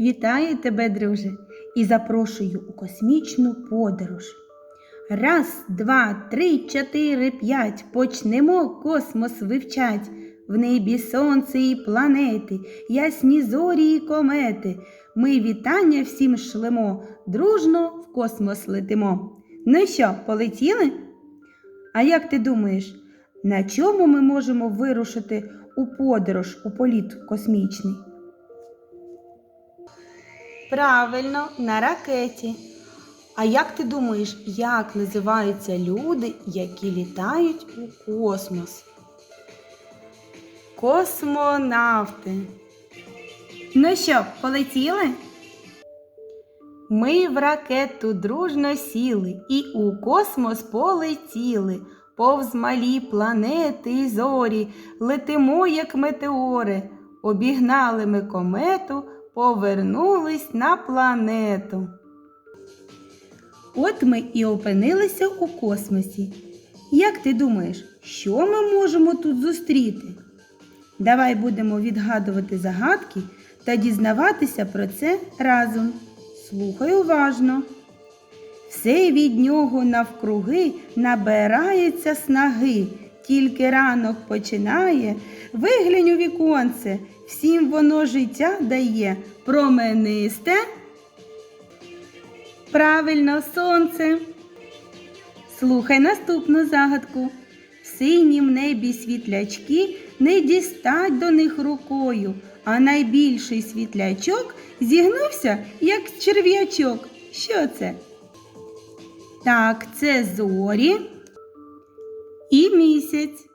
Вітаю тебе, друже, і запрошую у космічну подорож. Раз, два, три, чотири, п'ять. Почнемо космос вивчать. В небі сонце і планети, ясні зорі і комети. Ми вітання всім шлемо, дружно в космос летимо. Ну що, полетіли? А як ти думаєш, на чому ми можемо вирушити у подорож у політ космічний? Правильно, на ракеті. А як ти думаєш, як називаються люди, які літають у космос? Космонавти. Ну що, полетіли? Ми в ракету дружно сіли і у космос полетіли. Повз малі планети і зорі, летимо, як метеори. Обігнали ми комету, повернулись на планету. От ми і опинилися у космосі. Як ти думаєш, що ми можемо тут зустріти? Давай будемо відгадувати загадки та дізнаватися про це разом. Слухай уважно. Все від нього навкруги набирається снаги, тільки ранок починає, виглянь у віконце, всім воно життя дає, променисте. Правильно, сонце. Слухай наступну загадку. В синім небі світлячки не дістать до них рукою, а найбільший світлячок зігнувся, як черв'ячок. Що це? Так, це зорі місяць.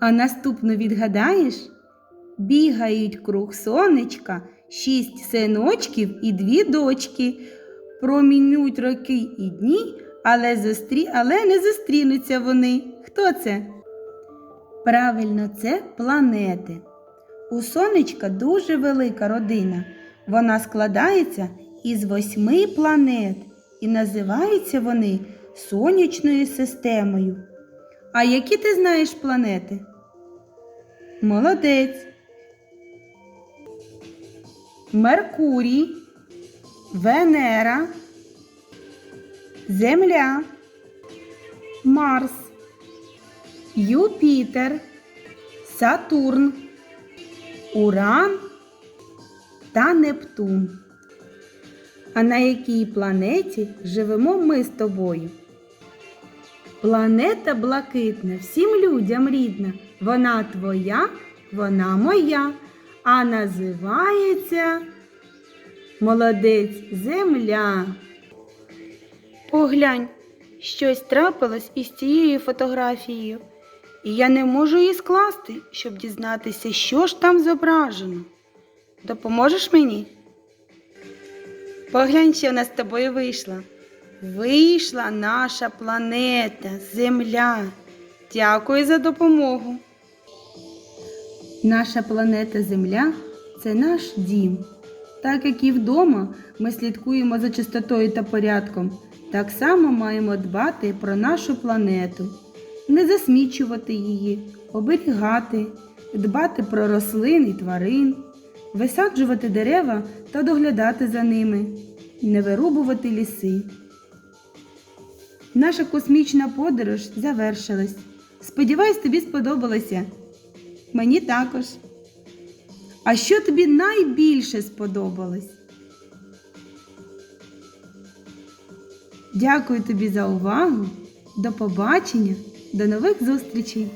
А наступну відгадаєш? Бігають круг сонечка, шість синочків і дві дочки. Промінють роки і дні, але, зустрі... але не зустрінуться вони. Хто це? Правильно, це планети. У сонечка дуже велика родина. Вона складається із восьми планет і називаються вони сонячною системою. А які ти знаєш планети? Молодець. Меркурій, Венера, Земля, Марс, Юпітер, Сатурн, Уран та Нептун. А на якій планеті живемо ми з тобою? Планета блакитна, всім людям рідна. Вона твоя, вона моя, а називається Молодець Земля. Поглянь, щось трапилось із цією фотографією, і я не можу її скласти, щоб дізнатися, що ж там зображено. Допоможеш мені? Поглянь, що в нас з тобою вийшло. Вийшла наша планета, Земля. Дякую за допомогу. Наша планета Земля це наш дім. Так як і вдома ми слідкуємо за чистотою та порядком, так само маємо дбати про нашу планету, не засмічувати її, оберігати, дбати про рослин і тварин, висаджувати дерева та доглядати за ними, не вирубувати ліси. Наша космічна подорож завершилась. Сподіваюсь, тобі сподобалося. Мені також. А що тобі найбільше сподобалось? Дякую тобі за увагу. До побачення, до нових зустрічей!